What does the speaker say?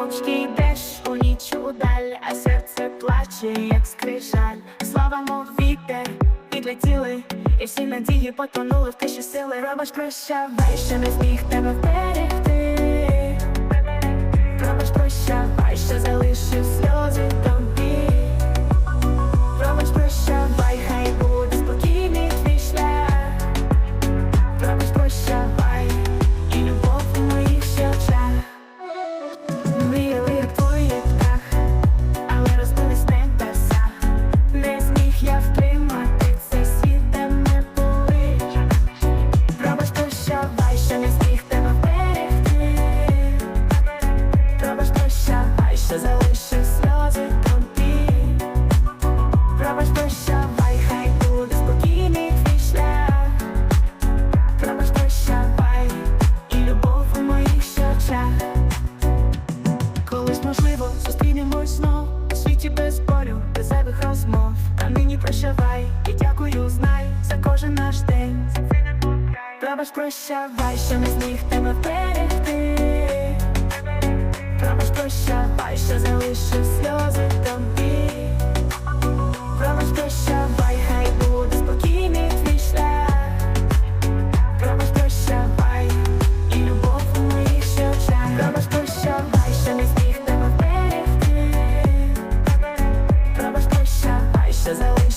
мовчки йдеш у ніч удаль, а серце плаче, як скрижаль. Слава, мов вітер, підлетіли, і всі надії потонули в тиші сили, робиш прощавай, ще не зміг тебе вперед. Розмов. Нині прощавай і дякую, знай за кожен наш день. Робиш прощавай, що не зміг тебе вберегти. i